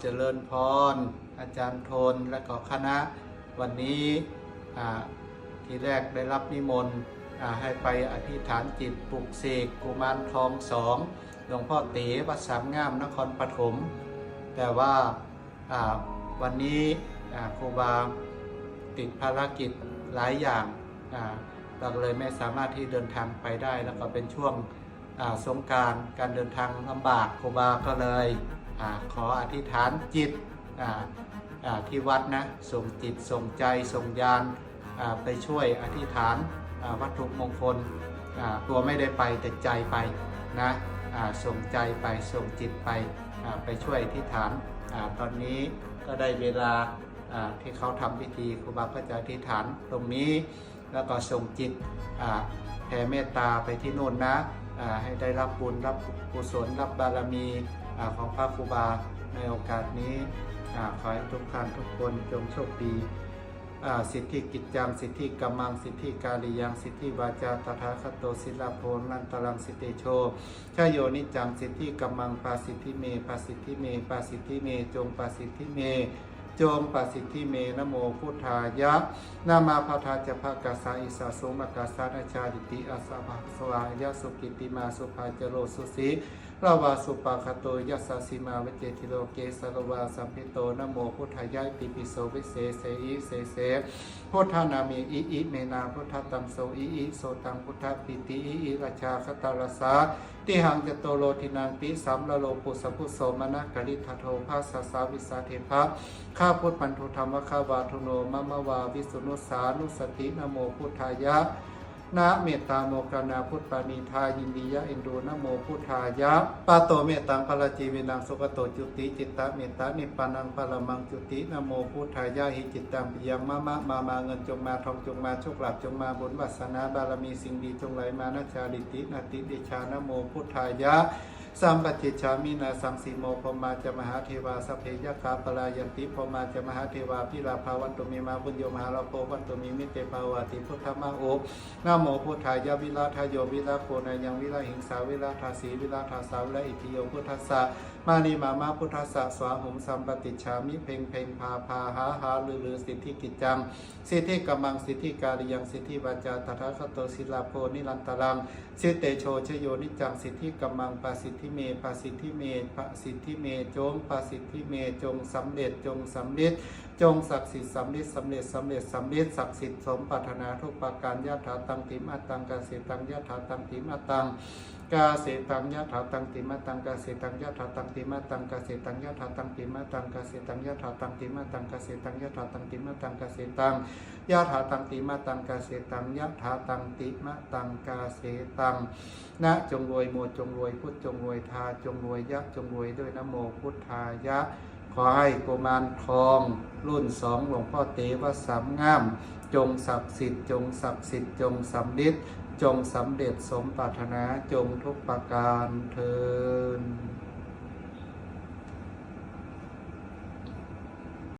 เจริญพร อาจารย์โทนและก็คณะ วันนี้ทีแรกได้รับนิมนต์ให้ไปอธิษฐานจิตปลุกเสกกุมารทองสองหลวงพ่อเต๋วัดสามงามนครปฐมแต่ว่าวันนี้ครูบาติดภารกิจหลายอย่างเราก็เลยไม่สามารถที่เดินทางไปได้ แล้วก็เป็นช่วงสงการการเดินทางลำบากครูบาก็เลย ขออธิษฐานจิตที่วัดนะส่งจิตส่งใจส่งยานไปช่วยอธิษฐานวัตถุมงคลตัวไม่ได้ไปแต่ใจไปนะส่งใจไปส่งจิตไปไปช่วยอธิษฐานตอนนี้ก็ได้เวลาที่เขาทำพิธีครูบาก็จะอธิษฐานตรงนี้แล้วก็ส่งจิตแผ่เมตตาไปที่โน่นนะให้ได้รับบุญรับกุศลรับบารมี ของพระครูบาในโอกาสนี้ขอให้ทุกท่านทุกคนจงโชคดีสิทธิกิจจังสิทธิกำมังสิทธิกาลียังสิทธิวาจาตถาคตโตศิลาโพนันตรังสิเตโชชโยนิจังสิทธิกำมังปาสิทธิเมปาสิทธิเมปาสิทธิเมจงปาสิทธิเมจงปสิทธิเมนโมพุทธายะนามาพาทาจะภะกาสาอิสาโสมกาสานาชาดิติอาสาภสวายะสุกิติมาสุภาจโรสุสีลาวาสุปาคโตยัสสาสิมาวิเจติโลเกสารวาสัมพิโตนโมพุทธายะปิปิโสวิเศษเสอิเสเสพุทธานามิอิอิเมนาพุทธตัมโสอิอิโสตังพุทธปิติอิอิราชาคตารสาติหังจโตโลทินังปิสัมละโลปุสสะพุโสมนะกริทัโทภาสสาวิสาเทภะข้าพุทธปันธุธรรมข้าวาทุโนมะมะวาวิสุนุสานุสตินโมพุทธายะ นะเมตตาโมกรณาพุทธปานิทายินดียะอินดูนะโมพุทธายะปาโตเมตตังพลจีวินังสุขโตจุติจิตตะเมตตานิปานังพลมังจุตินะโมพุทธายะหิจิตตังปิยังมะมะมามาเงินจงมาทองจงมาโชคลาภจงมาบุญวาสนาบารมีสิ่งดีจงไหลมานะชาลิตินาติเดชานะโมพุทธายะ สัมปจิชามินาสังสีโมพมาจะมหาเทวาสเพยคาปลายันติพมาจะมหาเทวาพิลาภาวันตุมีมาบุญโยมหาลาโภวันตุมีมิเตภาวาติพุทธมาโอนะโมพุทธายะวิลาทายโยวิลาโคนายังวิลาหิงสาวิลาทาสีวิลาทาสาวิลาอิทิโยพุทธสะมานีมามาพุทธสะสวาหุมสัมปติชามิเพ่งเพ่งพาพาหาหาลือลือสิทธิกิจจังสิทธิกำมังสิทธิการิยังสิทธิวาจาตถาคตโตศิลาโพนิรันตรังสิเตโชชโยนิจังสิทธิกัมังปาสิทธิเมปาสิทธิเมปาสิทธิเมจงปาสิทธิเมจงสำเร็จจงสำเร็จจงศักดิ์สิทธิ์สำเร็จสำเร็จสำเร็จสำเร็จศักดิ์สิทธิ์สมปรารถนาทุกประการยะถาตังติมัตตังกาเสตังยะถาตังติมัตตังกาเสตังยะถาตังติมัตตังกาเสตังยะถาตังติมัตตังกาเสตังยะถาตังติมัตตังกาเสตังยะถาตังติมัตตังกาเสตังยะถาตังติมัตตังกาเสตังยะถาตังติมาตังกาเสตังยะถาตังติมะตังกาเสตังนะจงรวยโมจงรวยพุทธจงรวยทาจงรวยยะจงรวยด้วยนโมพุทธายะ ขอให้กุมารทองรุ่นสองหลวงพ่อเตวสามงาม จงศักดิ์สิทธิ์จงศักดิ์สิทธิ์จงสำลิดจงสำเร็จสมปรารถนาจงทุกประการเทิน